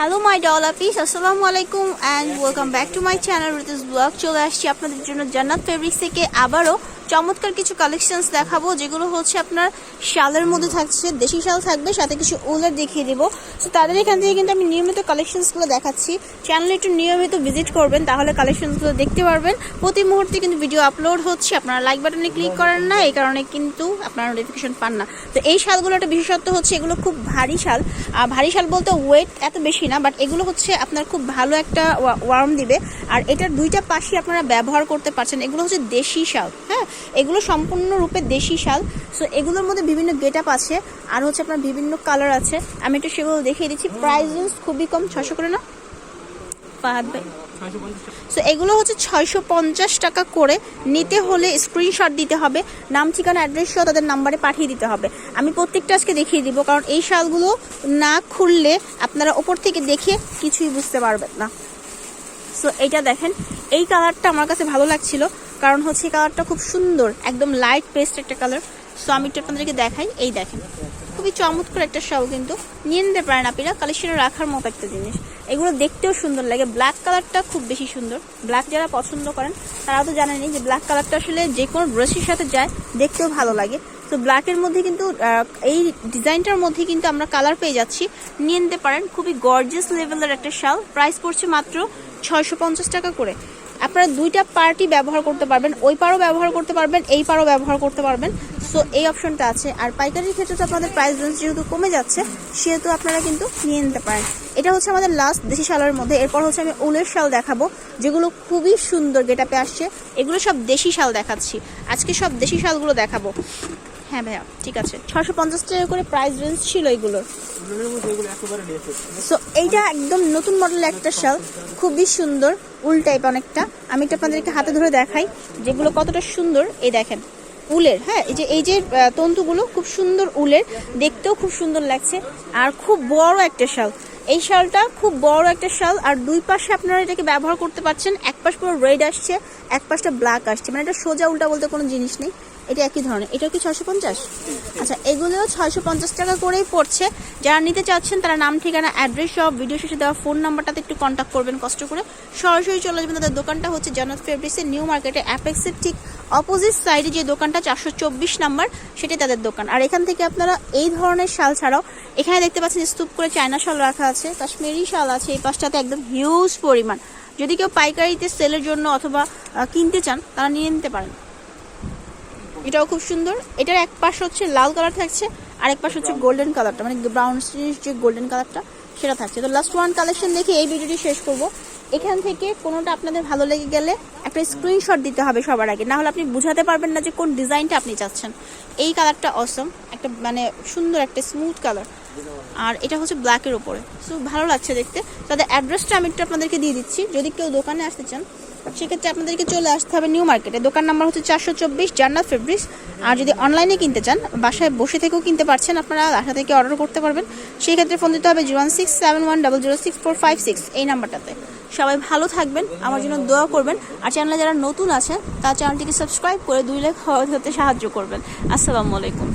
Hello my doll পিস আসসালামু আলাইকুম and welcome back to my channel Riti's blog চলে আসছি আপনাদের জন্য জান্নাত ফেব্রিক্স থেকে আবারও চমৎকার কিছু কালেকশনস দেখাবো, যেগুলো হচ্ছে আপনার শালের মধ্যে থাকছে, দেশি শাল থাকবে, সাথে কিছু উলের দেখিয়ে দেবো। তো তাদের এখান থেকে কিন্তু আমি নিয়মিত কালেকশনসগুলো দেখাচ্ছি। চ্যানেলে একটু নিয়মিত ভিজিট করবেন, তাহলে কালেকশনসগুলো দেখতে পারবেন। প্রতি মুহূর্তে কিন্তু ভিডিও আপলোড হচ্ছে, আপনারা লাইক বাটনে ক্লিক করেন না, এই কারণে কিন্তু আপনারা নোটিফিকেশন পান না। তো এই শালগুলো একটা বিশেষত্ব হচ্ছে, এগুলো খুব ভারী শাল। আর ভারী শাল বলতে ওয়েট এত বেশি না বাট এগুলো হচ্ছে আপনার খুব ভালো একটা ওয়ার্ম দিবে। আর এটার দুইটা পাশে আপনারা ব্যবহার করতে পারছেন, এগুলো হচ্ছে দেশি শাল হ্যাঁ? এগুলো সম্পূর্ণরূপে দেশি শাল। সো এগুলোর মধ্যে বিভিন্ন গেট আপ আছে আর হচ্ছে আপনার বিভিন্ন কালার আছে। আমি একটু সেগুলো দেখিয়ে দিচ্ছি। প্রাইস খুবই কম ছশো করে না? ফাহাদ ভাই। সো এগুলো হচ্ছে ছয়শো পঞ্চাশ টাকা করে। নিতে হলে স্ক্রিনশট দিতে হবে। নাম ঠিকানা অ্যাড্রেস সহ তাদের নাম্বারে পাঠিয়ে দিতে হবে। আমি প্রত্যেকটা আজকে দেখিয়ে দিব কারণ এই শালগুলো না খুললে আপনারা ওপর থেকে দেখে কিছুই বুঝতে পারবেন না। সো এটা দেখেন। এই কালারটা আমার কাছে ভালো লাগছিল। কারণ হচ্ছে কালারটা খুব সুন্দর, একদম লাইট পেস্ট একটা কালার সো আমি একটু আপনাদেরকে দেখাই, এই দেখেন। খুবই চমৎকার একটা শাল কিন্তু নিয়ে নিতে পারেন আপনারা কালেকশনে রাখার মতো একটা জিনিস। এগুলো দেখতেও সুন্দর লাগে ব্ল্যাক কালারটা খুব বেশি সুন্দর। ব্ল্যাক যারা পছন্দ করেন তারা তো জানেনই যে ব্ল্যাক কালারটা আসলে যে কোনো ড্রেসের সাথে যায়, দেখতেও ভালো লাগে। তো ব্ল্যাকের মধ্যে কিন্তু এই ডিজাইনটার মধ্যে কিন্তু আমরা কালার পেয়ে যাচ্ছি। নিয়ে নিতে পারেন, খুবই গর্জিয়াস লেভেলের একটা শাল। প্রাইস পড়ছে মাত্র ছয়শো পঞ্চাশ টাকা করে। আপনারা দুইটা পার্টি ব্যবহার করতে পারবেন। ওই পারও ব্যবহার করতে পারবেন, এই পারও ব্যবহার করতে পারবেন। সো এই অপশনটা আছে। আর পাইকারির ক্ষেত্রে তো আপনাদের প্রাইস রেঞ্জ যেহেতু কমে যাচ্ছে, সেহেতু আপনারা কিন্তু নিয়ে নিতে পারেন। এটা হচ্ছে আমাদের লাস্ট দেশি শালের মধ্যে। এরপর হচ্ছে আমি উলের শাল দেখাবো, যেগুলো খুবই সুন্দর গেটাপে আসছে। এগুলো সব দেশি শাল দেখাচ্ছি। আজকে সব দেশি শালগুলো দেখাবো। হ্যাঁ ভাইয়া ঠিক আছে। ছশো পঞ্চাশ টাকা করে প্রাইস রেঞ্জ ছিল এগুলোর সো এইটা একদম নতুন মডেলের একটা শাল খুবই সুন্দর উল টাইপ অনেকটা। আমি এটা আপনাদেরকে হাতে ধরে দেখাই যেগুলো কতটা সুন্দর। এই দেখেন উলের হ্যাঁ এই যে এই যে তন্তুগুলো খুব সুন্দর উলের দেখতেও খুব সুন্দর লাগছে। আর খুব বড় একটা শাল এই শালটা খুব বড় একটা শাল আর দুই পাশে আপনারা এটাকে ব্যবহার করতে পারছেন। এক পাশ পুরো রেড আসছে এক পাশটা ব্ল্যাক আসছে। মানে এটা সোজা উল্টা বলতে কোনো জিনিস নেই। এটা একই ধরনের। এটা কি ছয়শো পঞ্চাশ? আচ্ছা এগুলোও ছয়শো পঞ্চাশ টাকা করেই পড়ছে। যারা নিতে চাচ্ছেন, তারা নাম, ঠিকানা, অ্যাড্রেস সব ভিডিও শেষে দেওয়া ফোন নাম্বারটাতে একটু কন্ট্যাক্ট করবেন, কষ্ট করে। সরাসরি চলে যাবেন তাদের দোকানটা, হচ্ছে জানাত ফেব্রিক্সের নিউ মার্কেটে অ্যাপেক্সের ঠিক অপোজিট সাইডে যে দোকানটা, চারশো চব্বিশ নাম্বার সেটাই তাদের দোকান। আর এখান থেকে আপনারা এই ধরনের শাল ছাড়াও, এখানে দেখতে পাচ্ছেন স্তূপ করে চায়না শাল রাখা আছে, কাশ্মীরি শাল আছে, এই পাশটাতে একদম হিউজ পরিমাণ। যদি কেউ পাইকারিতে সেলের জন্য অথবা কিনতে চান, তারা নিয়ে নিতে পারেন। এটাও খুব সুন্দর। এটার এক পাশ হচ্ছে লাল কালার থাকছে আর এক পাশ হচ্ছে গোল্ডেন কালারটা মানে ব্রাউন যে গোল্ডেন কালারটা সেটা থাকছে। তো লাস্ট ওয়ান কালেকশন দেখে এই ভিডিওটি শেষ করব। এখান থেকে কোনোটা আপনাদের ভালো লেগে গেলে একটা স্ক্রিনশট দিতে হবে সবার আগে না হলে আপনি বুঝাতে পারবেন না যে কোন ডিজাইনটা আপনি চাচ্ছেন। এই কালারটা অসম একটা মানে সুন্দর একটা স্মুথ কালার আর এটা হচ্ছে ব্ল্যাকের উপরে। সো ভালো লাগছে দেখতে। তাদের অ্যাড্রেসটা আমি একটু আপনাদেরকে দিয়ে দিচ্ছি। যদি কেউ দোকানে আসতে চান সেক্ষেত্রে আপনাদেরকে চলে আসতে হবে নিউ মার্কেটে। দোকান নাম্বার হচ্ছে চারশো চব্বিশ জান্নাত ফেব্রিক্স। আর যদি অনলাইনে কিনতে চান, বাসায় বসে থেকেও কিনতে পারছেন, আপনারা বাসা থেকে অর্ডার করতে পারবেন। সেই ক্ষেত্রে ফোন দিতে হবে zero six seven one double zero six four five six এই নাম্বারটাতে। সবাই ভালো থাকবেন, আমার জন্য দোয়া করবেন। আর চ্যানেলে যারা নতুন আছেন তার চ্যানেলটিকে সাবস্ক্রাইব করে দুই লাখ হতে সাহায্য করবেন। আসসালামু আলাইকুম।